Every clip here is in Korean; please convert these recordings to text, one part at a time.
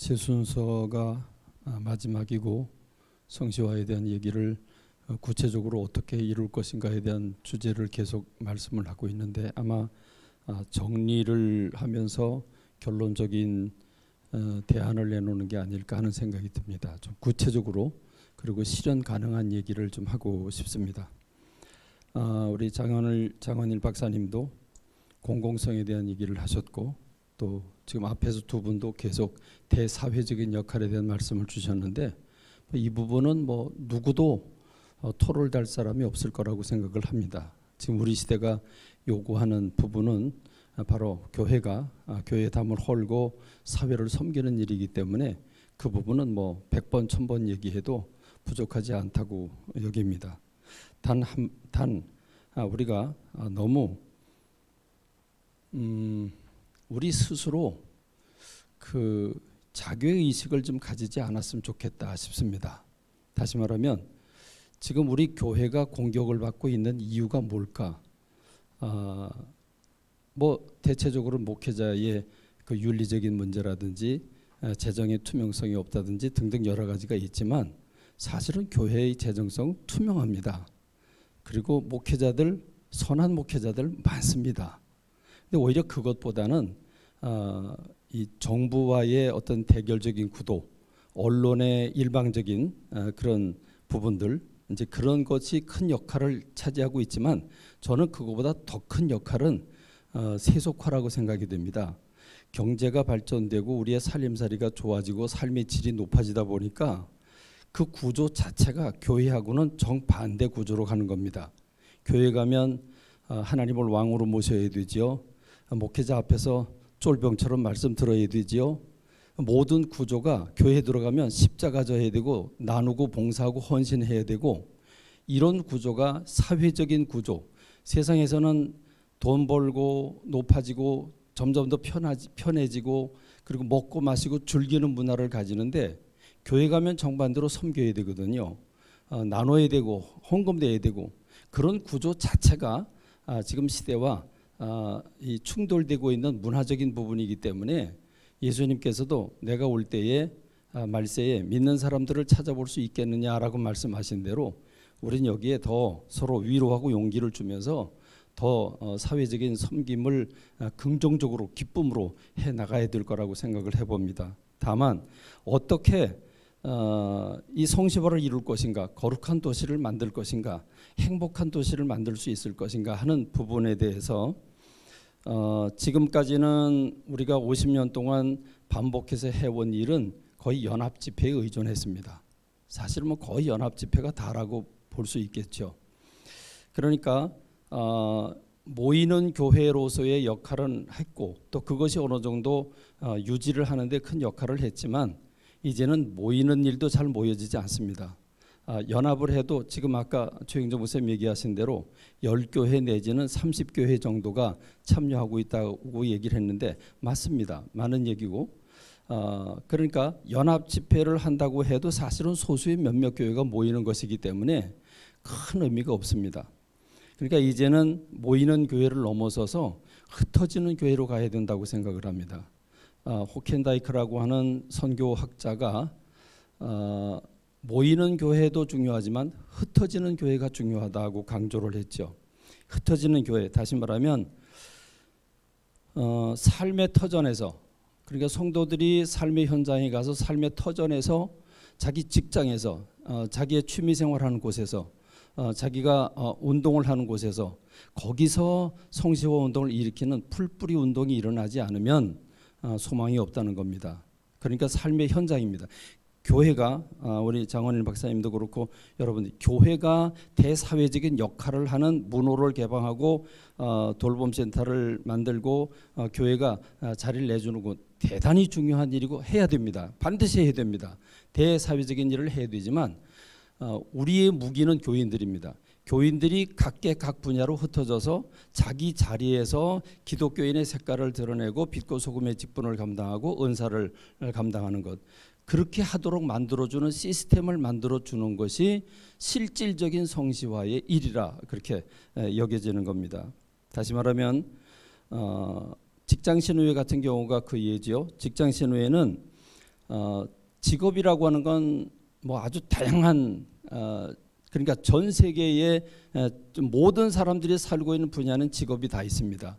제 순서가 아, 마지막이고 성시화에 대한 얘기를 어, 구체적으로 어떻게 이룰 것인가에 대한 주제를 계속 말씀을 하고 있는데 아마 아, 정리를 하면서 결론적인 어, 대안을 내놓는 게 아닐까 하는 생각이 듭니다. 좀 구체적으로 그리고 실현 가능한 얘기를 좀 하고 싶습니다. 아, 우리 장원일 장원일 박사님도 공공성에 대한 얘기를 하셨고 또 지금 앞에서 두 분도 계속 대사회적인 역할에 대한 말씀을 주셨는데 이 부분은 뭐 누구도 어, 토를 달 사람이 없을 거라고 생각을 합니다. 지금 우리 시대가 요구하는 부분은 아, 바로 교회가 아, 교회의 담을 헐고 사회를 섬기는 일이기 때문에 그 부분은 뭐 100번 1000번 얘기해도 부족하지 않다고 여깁니다. 단단 아, 우리가 아, 너무 음, 우리 스스로 그 자교의 의식을 좀 가지지 않았으면 좋겠다 싶습니다. 다시 말하면 지금 우리 교회가 공격을 받고 있는 이유가 뭘까? 아, 뭐 대체적으로 목회자의 그 윤리적인 문제라든지 아, 재정의 투명성이 없다든지 등등 여러 가지가 있지만 사실은 교회의 재정성 투명합니다. 그리고 목회자들 선한 목회자들 많습니다. 근데 오히려 그것보다는 어, 이 정부와의 어떤 대결적인 구도, 언론의 일방적인 어, 그런 부분들 이제 그런 것이 큰 역할을 차지하고 있지만 저는 그거보다 더 큰 역할은 어, 세속화라고 생각이 됩니다. 경제가 발전되고 우리의 살림살이가 좋아지고 삶의 질이 높아지다 보니까 그 구조 자체가 교회하고는 정반대 구조로 가는 겁니다. 교회 가면 어, 하나님을 왕으로 모셔야 되지요. 목회자 앞에서 쫄병처럼 말씀 들어야 되지요. 모든 구조가 교회 들어가면 십자가 져야 되고 나누고 봉사하고 헌신해야 되고 이런 구조가 사회적인 구조. 세상에서는 돈 벌고 높아지고 점점 더 편하지, 편해지고 그리고 먹고 마시고 즐기는 문화를 가지는데 교회 가면 정반대로 섬겨야 되거든요. 어, 나눠야 되고 헌금돼야 되고 그런 구조 자체가 아, 지금 시대와 아, 이 충돌되고 있는 문화적인 부분이기 때문에 예수님께서도 내가 올 때에 아, 말세에 믿는 사람들을 찾아볼 수 있겠느냐라고 말씀하신 대로 우리는 여기에 더 서로 위로하고 용기를 주면서 더 어, 사회적인 섬김을 아, 긍정적으로 기쁨으로 해 나가야 될 거라고 생각을 해봅니다. 다만 어떻게 어, 이 성시화를 이룰 것인가, 거룩한 도시를 만들 것인가, 행복한 도시를 만들 수 있을 것인가 하는 부분에 대해서 어, 지금까지는 우리가 50년 동안 반복해서 해온 일은 거의 연합 집회에 의존했습니다. 사실 뭐 거의 연합 집회가 다라고 볼 수 있겠죠. 그러니까 어, 모이는 교회로서의 역할은 했고 또 그것이 어느 정도 어, 유지를 하는데 큰 역할을 했지만 이제는 모이는 일도 잘 모여지지 않습니다. 아, 연합을 해도 지금 아까 최영정 목사님 얘기하신 대로 10교회 내지는 30교회 정도가 참여하고 있다고 얘기를 했는데 맞습니다. 많은 얘기고 어, 그러니까 연합 집회를 한다고 해도 사실은 소수의 몇몇 교회가 모이는 것이기 때문에 큰 의미가 없습니다. 그러니까 이제는 모이는 교회를 넘어서서 흩어지는 교회로 가야 된다고 생각을 합니다. 어, 호켄다이크라고 하는 선교학자가 어, 모이는 교회도 중요하지만 흩어지는 교회가 중요하다고 강조를 했죠. 흩어지는 교회 다시 말하면 어, 삶의 터전에서 그러니까 성도들이 삶의 현장에 가서 삶의 터전에서 자기 직장에서 어, 자기의 취미 생활하는 곳에서 어, 자기가 어, 운동을 하는 곳에서 거기서 성시호 운동을 일으키는 풀뿌리 운동이 일어나지 않으면 어, 소망이 없다는 겁니다. 그러니까 삶의 현장입니다. 교회가 어, 우리 장원일 박사님도 그렇고 여러분 교회가 대사회적인 역할을 하는 문호를 개방하고 어, 돌봄 센터를 만들고 어, 교회가 어, 자리를 내주는 것 대단히 중요한 일이고 해야 됩니다. 반드시 해야 됩니다. 대사회적인 일을 해야 되지만 어, 우리의 무기는 교인들입니다. 교인들이 각계 각 분야로 흩어져서 자기 자리에서 기독교인의 색깔을 드러내고 빛과 소금의 직분을 감당하고 은사를 감당하는 것. 그렇게 하도록 만들어주는 시스템을 만들어주는 것이 실질적인 성시화의 일이라 그렇게 에, 여겨지는 겁니다. 다시 말하면 어, 직장 신우회 같은 경우가 그 예지요. 직장 신우회는 어, 직업이라고 하는 건 뭐 아주 다양한 어, 그러니까 전 세계의 모든 사람들이 살고 있는 분야는 직업이 다 있습니다.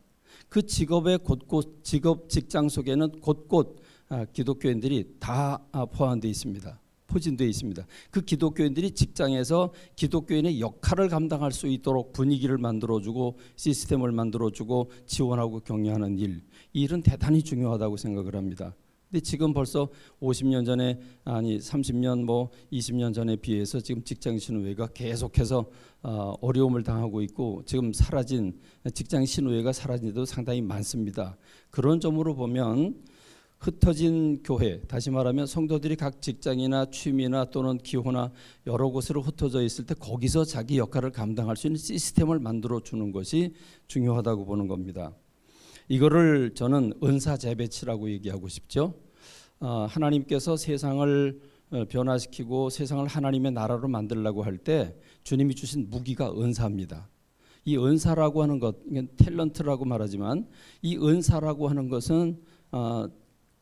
그 직업의 곳곳 직업 직장 속에는 곳곳 아, 기독교인들이 다 아, 포함되어 있습니다. 포진되어 있습니다. 그 기독교인들이 직장에서 기독교인의 역할을 감당할 수 있도록 분위기를 만들어주고 시스템을 만들어주고 지원하고 격려하는 일, 이 일은 대단히 중요하다고 생각을 합니다. 근데 지금 벌써 50년 전에 아니 30년 뭐 20년 전에 비해서 지금 직장 신우회가 계속해서 어, 어려움을 당하고 있고 지금 사라진 직장 신우회가 사라진 데도 상당히 많습니다. 그런 점으로 보면 흩어진 교회, 다시 말하면 성도들이 각 직장이나 취미나 또는 기호나 여러 곳으로 흩어져 있을 때 거기서 자기 역할을 감당할 수 있는 시스템을 만들어 주는 것이 중요하다고 보는 겁니다. 이거를 저는 은사 재배치라고 얘기하고 싶죠. 어, 하나님께서 세상을 어, 변화시키고 세상을 하나님의 나라로 만들려고 할 때 주님이 주신 무기가 은사입니다. 이 은사라고 하는 것, 탤런트라고 말하지만 이 은사라고 하는 것은 어,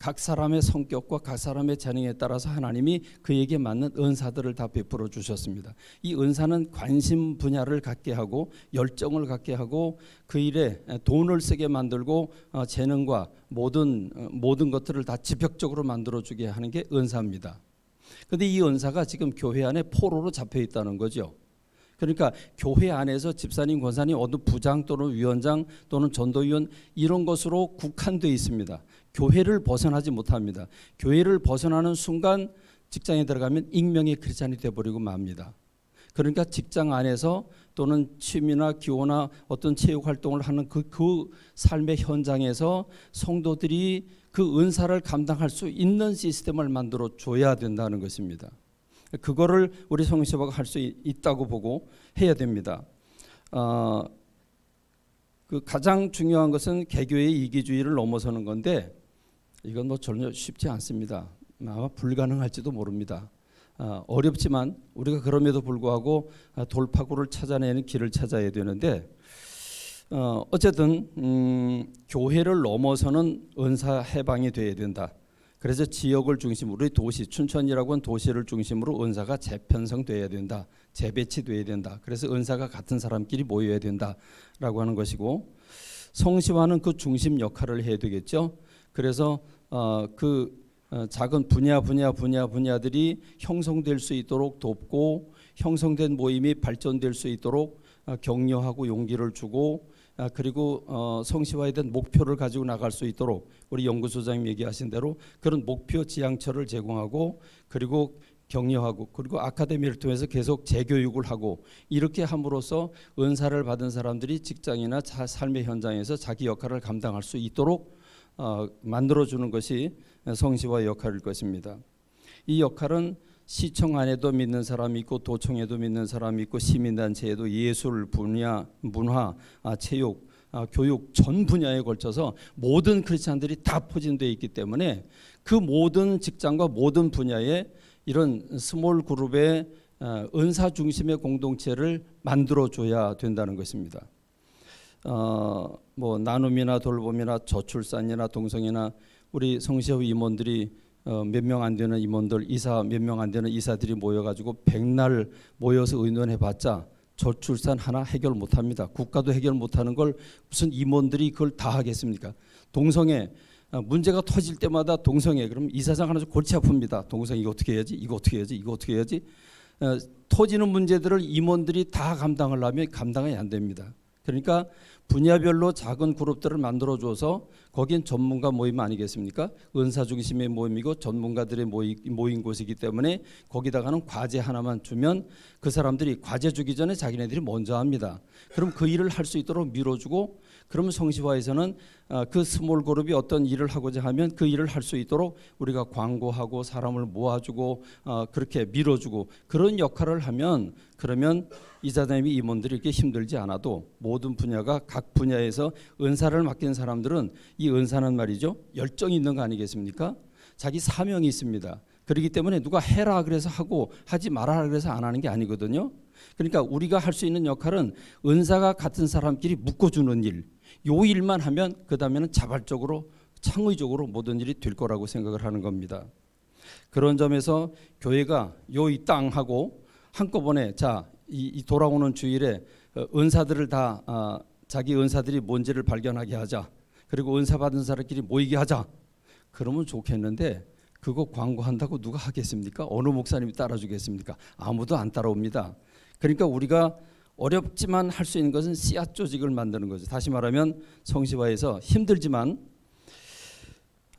각 사람의 성격과 각 사람의 재능에 따라서 하나님이 그에게 맞는 은사들을 다 베풀어 주셨습니다. 이 은사는 관심 분야를 갖게 하고 열정을 갖게 하고 그 일에 돈을 쓰게 만들고 어, 재능과 모든 어, 모든 것들을 다 지벽적으로 만들어 주게 하는 게 은사입니다. 근데 이 은사가 지금 교회 안에 포로로 잡혀 있다는 거죠. 그러니까 교회 안에서 집사님, 권사님, 어느 부장 또는 위원장 또는 전도위원 이런 것으로 국한되어 있습니다. 교회를 벗어나지 못합니다. 교회를 벗어나는 순간 직장에 들어가면 익명의 크리스찬이 되어버리고 맙니다. 그러니까 직장 안에서 또는 취미나 기호나 어떤 체육 활동을 하는 그, 그 삶의 현장에서 성도들이 그 은사를 감당할 수 있는 시스템을 만들어 줘야 된다는 것입니다. 그거를 우리 성시바가 할 수 있다고 보고 해야 됩니다. 어, 그 가장 중요한 것은 개교의 이기주의를 넘어서는 건데 이건 뭐 전혀 쉽지 않습니다. 아마 불가능할지도 모릅니다. 어, 어렵지만 우리가 그럼에도 불구하고 아, 돌파구를 찾아내는 길을 찾아야 되는데 어, 어쨌든 음, 교회를 넘어서는 은사 해방이 돼야 된다. 그래서 지역을 중심으로 도시 춘천이라고 하는 도시를 중심으로 은사가 재편성돼야 된다. 재배치돼야 된다. 그래서 은사가 같은 사람끼리 모여야 된다라고 하는 것이고 성시화는 그 중심 역할을 해야 되겠죠. 그래서 어, 그 어, 작은 분야 분야 분야 분야들이 형성될 수 있도록 돕고 형성된 모임이 발전될 수 있도록 어, 격려하고 용기를 주고 아, 그리고 어, 성시화에 대한 목표를 가지고 나갈 수 있도록 우리 연구소장님 얘기하신 대로 그런 목표 지향처를 제공하고 그리고 격려하고 그리고 아카데미를 통해서 계속 재교육을 하고 이렇게 함으로써 은사를 받은 사람들이 직장이나 자, 삶의 현장에서 자기 역할을 감당할 수 있도록 어, 만들어주는 것이 성시화의 역할일 것입니다. 이 역할은 시청 안에도 믿는 사람이 있고 도청에도 믿는 사람이 있고 시민단체에도 예술 분야, 문화, 아, 체육, 아, 교육 전 분야에 걸쳐서 모든 크리스찬들이 다 포진되어 있기 때문에 그 모든 직장과 모든 분야에 이런 스몰 그룹의 어, 은사 중심의 공동체를 만들어 줘야 된다는 것입니다. 어, 뭐 나눔이나 돌봄이나 저출산이나 동성이나 우리 성시호 임원들이 어, 몇명 안 되는 임원들 이사 몇 명 안 되는 이사들이 모여가지고 백날 모여서 의논해봤자 저출산 하나 해결 못합니다. 국가도 해결 못하는 걸 무슨 임원들이 그걸 다 하겠습니까? 동성애 어, 문제가 터질 때마다 동성애 그럼 이사장 하나 골치 아픕니다. 동성애 이거 어떻게 해야지? 이거 어떻게 해야지? 이거 어떻게 해야지? 어, 터지는 문제들을 임원들이 다 감당을 하면 감당이 안 됩니다. 그러니까 분야별로 작은 그룹들을 만들어 줘서 거긴 전문가 모임 아니겠습니까? 은사 중심의 모임이고 전문가들의 모임, 모인 곳이기 때문에 거기다가는 과제 하나만 주면 그 사람들이 과제 주기 전에 자기네들이 먼저 합니다. 그럼 그 일을 할 수 있도록 밀어주고 그러면 성시화에서는 어, 그 스몰 그룹이 어떤 일을 하고자 하면 그 일을 할 수 있도록 우리가 광고하고 사람을 모아주고 어, 그렇게 밀어주고 그런 역할을 하면 그러면 이사장님이 임원들이 이렇게 힘들지 않아도 모든 분야가 각 분야에서 은사를 맡긴 사람들은 이 은사는 말이죠 열정이 있는 거 아니겠습니까? 자기 사명이 있습니다. 그렇기 때문에 누가 해라 그래서 하고 하지 말아라 그래서 안 하는 게 아니거든요. 그러니까 우리가 할 수 있는 역할은 은사가 같은 사람끼리 묶어주는 일, 요 일만 하면 그 다음에는 자발적으로 창의적으로 모든 일이 될 거라고 생각을 하는 겁니다. 그런 점에서 교회가 요 이 땅 하고 한꺼번에 자 이, 이 돌아오는 주일에 어, 은사들을 다 아, 자기 은사들이 뭔지를 발견하게 하자. 그리고 은사 받은 사람끼리 모이게 하자. 그러면 좋겠는데 그거 광고한다고 누가 하겠습니까? 어느 목사님이 따라주겠습니까? 아무도 안 따라옵니다. 그러니까 우리가 어렵지만 할 수 있는 것은 씨앗 조직을 만드는 거죠. 다시 말하면 성시화에서 힘들지만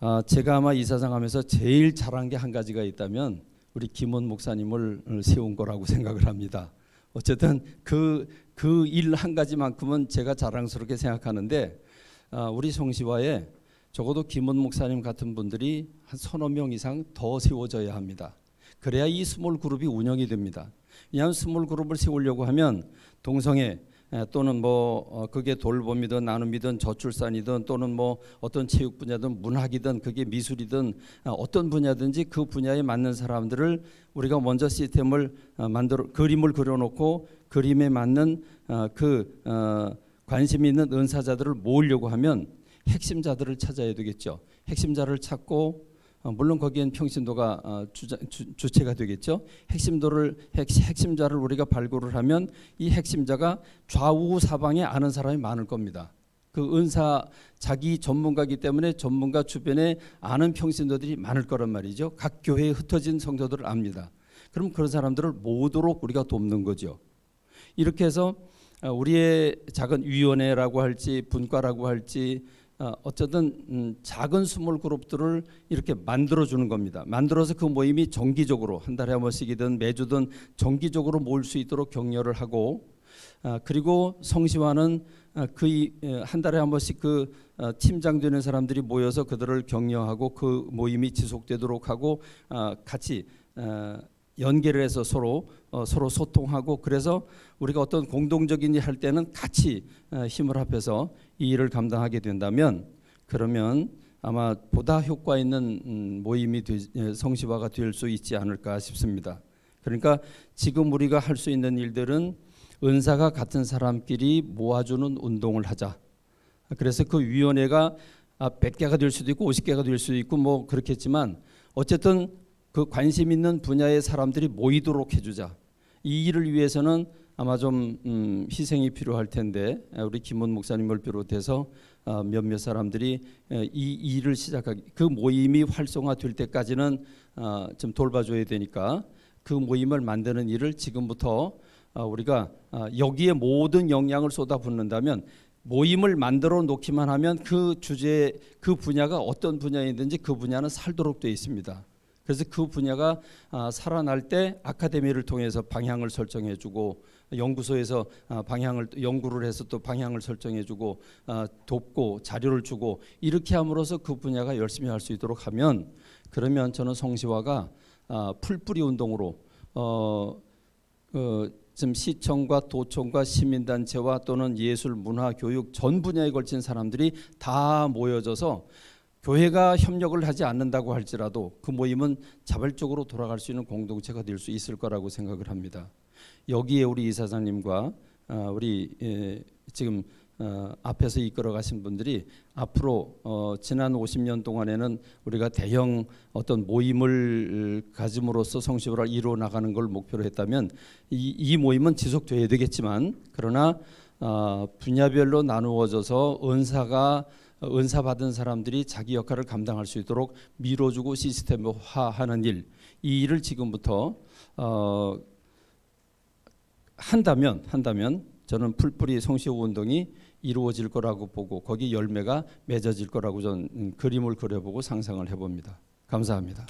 아, 제가 아마 이사장 하면서 제일 잘한 게 한 가지가 있다면 우리 김원 목사님을 세운 거라고 생각을 합니다. 어쨌든 그 그 일 한 가지만큼은 제가 자랑스럽게 생각하는데 아, 우리 성시화에 적어도 김원 목사님 같은 분들이 한 서너 명 이상 더 세워져야 합니다. 그래야 이 스몰 그룹이 운영이 됩니다. 왜냐하면 스몰 그룹을 세우려고 하면 동성애 에, 또는 뭐 어, 그게 돌봄이든 나눔이든 저출산이든 또는 뭐 어떤 체육 분야든 문학이든 그게 미술이든 어, 어떤 분야든지 그 분야에 맞는 사람들을 우리가 먼저 시스템을 어, 만들어 그림을 그려놓고 그림에 맞는 어, 그 어, 관심 있는 은사자들을 모으려고 하면 핵심자들을 찾아야 되겠죠. 핵심자를 찾고 어, 물론 거기엔 평신도가 주, 주체가 되겠죠. 핵심도를 핵, 핵심자를 우리가 발굴을 하면 이 핵심자가 좌우 사방에 아는 사람이 많을 겁니다. 그 은사 자기 전문가이기 때문에 전문가 주변에 아는 평신도들이 많을 거란 말이죠. 각 교회에 흩어진 성도들을 압니다. 그럼 그런 사람들을 모도록 우리가 돕는 거죠. 이렇게 해서 어, 우리의 작은 위원회라고 할지 분과라고 할지 어, 어쨌든 음, 작은 스몰 그룹들을 이렇게 만들어 주는 겁니다. 만들어서 그 모임이 정기적으로 한 달에 한 번씩이든 매주든 정기적으로 모일 수 있도록 격려를 하고 아, 그리고 성시화는 아, 그한 달에 한 번씩 그 어, 팀장 되는 사람들이 모여서 그들을 격려하고 그 모임이 지속되도록 하고 아, 같이 어, 연계를 해서 서로 어, 서로 소통하고 그래서 우리가 어떤 공동적인 일 할 때는 같이 어, 힘을 합해서 이 일을 감당하게 된다면 그러면 아마 보다 효과 있는 음, 모임이 되, 예, 성시화가 될 수 있지 않을까 싶습니다. 그러니까 지금 우리가 할 수 있는 일들은 은사가 같은 사람끼리 모아주는 운동을 하자. 그래서 그 위원회가 아, 100개가 될 수도 있고 50개가 될 수도 있고 뭐 그렇겠지만 어쨌든 그 관심 있는 분야의 사람들이 모이도록 해주자. 이 일을 위해서는 아마 좀 음, 희생이 필요할 텐데 우리 김원 목사님을 비롯해서 어, 몇몇 사람들이 에, 이 일을 시작하기 그 모임이 활성화될 때까지는 어, 좀 돌봐줘야 되니까 그 모임을 만드는 일을 지금부터 어, 우리가 어, 여기에 모든 영향을 쏟아붓는다면 모임을 만들어 놓기만 하면 그 주제 그 분야가 어떤 분야이든지 그 분야는 살도록 되어 있습니다. 그래서 그 분야가 아, 살아날 때 아카데미를 통해서 방향을 설정해주고 연구소에서 아, 방향을 연구를 해서 또 방향을 설정해주고 아, 돕고 자료를 주고 이렇게 함으로써 그 분야가 열심히 할 수 있도록 하면 그러면 저는 성시화가 아, 풀뿌리 운동으로 어, 어, 지금 시청과 도청과 시민단체와 또는 예술, 문화, 교육 전 분야에 걸친 사람들이 다 모여져서 교회가 협력을 하지 않는다고 할지라도 그 모임은 자발적으로 돌아갈 수 있는 공동체가 될 수 있을 거라고 생각을 합니다. 여기에 우리 이사장님과 어, 우리 예, 지금 어, 앞에서 이끌어 가신 분들이 앞으로 어, 지난 50년 동안에는 우리가 대형 어떤 모임을 가짐으로써 성시호를 이루어 나가는 걸 목표로 했다면 이, 이 모임은 지속돼야 되겠지만 그러나 어, 분야별로 나누어져서 은사가 은사 받은 사람들이 자기 역할을 감당할 수 있도록 밀어주고 시스템화하는 일, 이 일을 지금부터 어, 한다면 한다면 저는 풀뿌리 성시호 운동이 이루어질 거라고 보고 거기 열매가 맺어질 거라고 저는 음, 그림을 그려보고 상상을 해봅니다. 감사합니다.